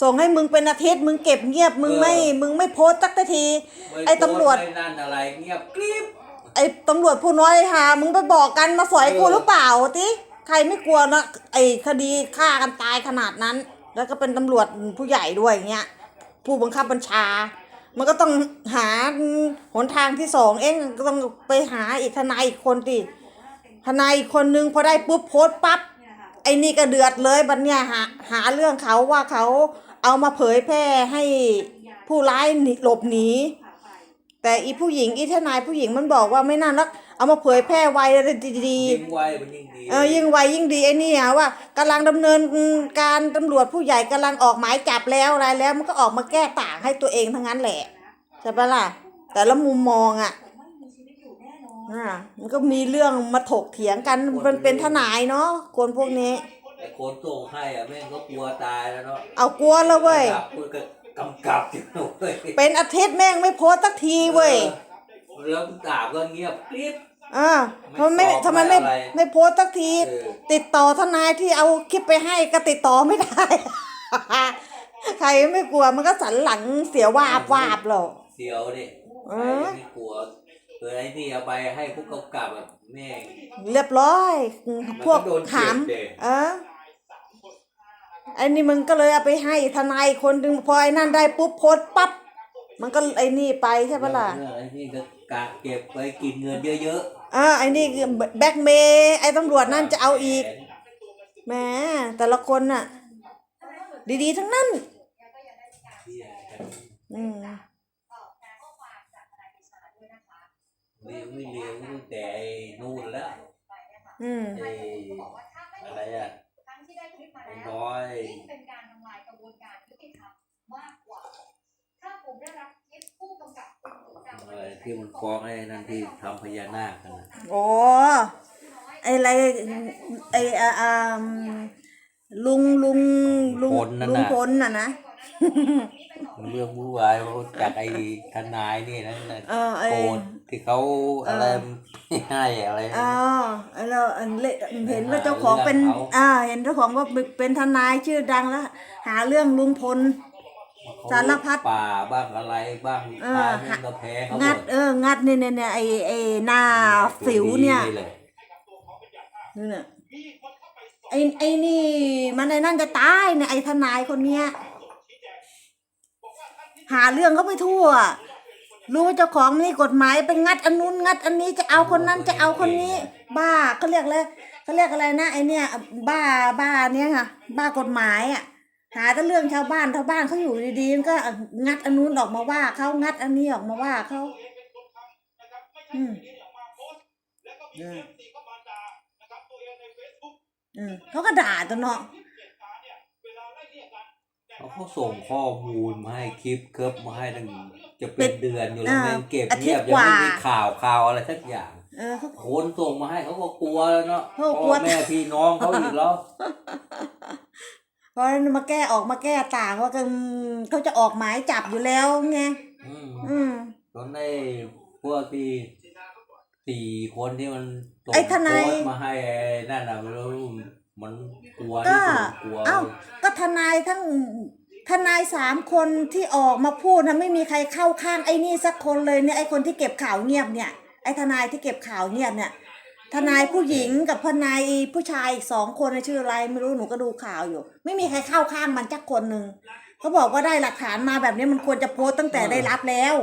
ส่งให้มึงเป็นอาทิตย์มึงเก็บเงียบมึงไม่ มึงไม่โพสต์สักทีม่ไอ้ตำรวจโพสต์ไม่นั่นอะไรเงียบกริบไอ้ตำรวจผู้น้อยหามึงไปบอกกันมาสอยกูเออหรือเปล่าติใครไม่กลัวนะไอ้คดีฆ่ากันตายขนาดนั้น แล้วก็เป็นตำรวจผู้ใหญ่ด้วยอย่างเงี้ยผู้บังคับบัญชา มันก็ต้องหาหนทางที่สองเองก็ต้องไปหาอีกทนายอีกคนดิทนายอีกคนนึงพอได้ปุ๊บโพสต์ปั๊บ ไอ้นี่ก็เดือดเลยบัดเนี่ยหาหาเรื่องเขาว่าเขาเอามาเผยแพร่ให้ผู้ร้ายหนีหลบหนีแต่อีผู้หญิงอีทนายผู้หญิงมันบอกว่าไม่น่ารัก เอามาเผยแพร่ไว้ดียิ่งไวมันยิ่งดีๆเออยิ่งไวยิ่งดีไอ้นี่อะว่ากำลังดำเนินการตำรวจผู้ใหญ่กำลังออกหมายจับแล้วอะไรแล้วมันก็ออกมาแก้ต่างให้ตัวเองทั้งนั้นแหละใช่ปะล่ะ แต่ละมุมมองอะ อ่ามันก็มีเรื่องมาถกเถียงกันมันเป็นทนายเนาะคนพวกนี้ แต่คนส่งให้อะแม่งก็กลัวตายแล้วเนาะเอากลัวแล้วเว้ย กำกับมือก็กำกับอยู่เว้ยเป็นอาทิตย์แม่งไม่โพสต์สักทีเว้ยออแล้วดาบก็เงียบกริบ อ่าทำไมไม่ไม่ตอบทำไมไม่ไม่อะไร ไม่โพสต์สักที เออติดต่อทนายที่เอาคลิปไปให้ก็ติดต่อไม่ได้ ใครไม่กลัวมันก็สันหลังเสียวาบวาบหรอก เสียวดิเอใครอไม่กลัวเออไอ้ นี่เอาไปให้ผู้กำกับแบบแม่ง เรียบร้อย พวกมันก็โดนเก็บถามเด็เออไอ้นี่มึงก็เลยเอาไปให้ทนายคนหนึ่งพอไอ้นั่นได้ปุ๊บโพสต์ปั๊บ มันก็ไอ้นี่ไปใช่ปะล่ะเรื่องไอ้นี่ก็กะเก็บไปกินเงินเยอะอ่าไอ้นี่คือแบ็กเมย์ไอ้ตำรวจนั่นจะเอาอีก แหมแต่ละคนน่ะ ดีๆ ทั้งนั้น อืม เลี้ยงไม่เลี้ยงตั้งแต่ไอ้นู่นแล้วอืม ไอ้อะไรอะไอ้น้อยเป็นการทำลายกระบวนการยุติธรรมมากกว่า ถ้าผมได้รับคลิปผู้กำกับคุณหนูจำอะไรที่มันฟ้องไอ้นั่นที่ทำพญานาคกันน่ะโอ้ไอ้อะไรไอ้อ่าอ่าลุงลุงลุงลุงพลน่ะนะมัน เรื่องวุ่นวายเพราะจากไอ้ทนายนี่นั่นน่ะเออไอ้โกนที่เขาอะไรเออไม่ให้อะไรอ๋อไอ้เราอันเละเห็นว่าเจ้าของเป็นอ่าเห็นเจ้าของว่าเป็นทนายชื่อดังแล้ว หาเรื่องลุงพลเขสารพัดป่าบ้างอะไรบ้างเออตายแม่งก็แพ้เขาหมงัดดเอองัดเนี่ยเนี่ยเนี่ยไอ้ไอ้หน้าสิวเนี่ยตัวดีเลยนี่น่ะไอ้ไอ้นี่มันไอ้นั่นจะตายเนี่ยไอ้ทนายคนเนี้ย หาเรื่องเขาไปทั่ว รู้ว่าเจ้าของนี่กฎหมายไปงัดอันนู้นงัด อันนี้จะเอาคนนั้นจะเอาคนนี้ บ้าเขาเรียกอะไรเขาเรียกอะไรนะไอเนี่ย บ้าบ้าเนี่ยค่ะ บ้ากฎหมายอะหาแต่เรื่องชาวบ้านชาวบ้านเขาอยู่ดีๆมันก็งัดอันนู้นออกมาว่าเขางัดอันนี้ออกมาว่าเขาอืมอืมเขาก็ด่าตัวเนาะ เขาเขาส่งข้อมูลมาให้คลิปเคิร์ฟมาให้ตั้งจะเป็นเดือนอยู่แล้วอ่าแม่งเก็บอาทิเงีตยย์บยังไม่กว่ามีข่าวข่าวอะไรสักอย่างเออเขา คนส่งมาให้เขาก็กลัวแล้วเนาะเขาก็กลัพ่ว อแม่พี่น้องเขาอีกแล้วเพราะมาแก้ออกมาแก้ต่างว่ากันเขาจะออกหมายจับอยู่แล้วไงอืมอืม ตอนได้พวกที่สี่คนที่มันส่งไอ้ทนายโพสต์มาให้ไอ้นั่นน่ะไม่รู้มันกลัวก็ที่สุดกลัว เอ้าก็ ทนายทั้งทนายสามคนที่ออกมาพูดนะไม่มีใครเข้าข้างไอ้นี่สักคนเลยเนี่ยไอ้คนที่เก็บข่าวเงียบเนี่ยไอ้ทนายที่เก็บข่าวเงียบเนี่ยทนายผู้หญิงกับทนายผู้ชายอีกสองคนชื่ออะไรไม่รู้หนูก็ดูข่าวอยู่ ไม่มีใครเข้าข้างมันจักคนหนึ่งเขาบอกว่าได้หลักฐานมาแบบนี้มันควรจะโพสต์ตั้งแต่ได้รับแล้ว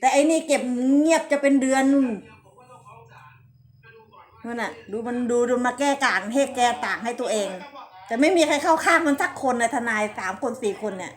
แต่ไอ้นี่เก็บเงียบจะเป็นเดือนนู่นนั่นน่ะดูมันดูดูมาแก้ต่างให้แก้ต่างให้ตัวเอง แต่ไม่มีใครเข้าข้างมันสักคนนะทนายสามคนสี่คนเนี่ย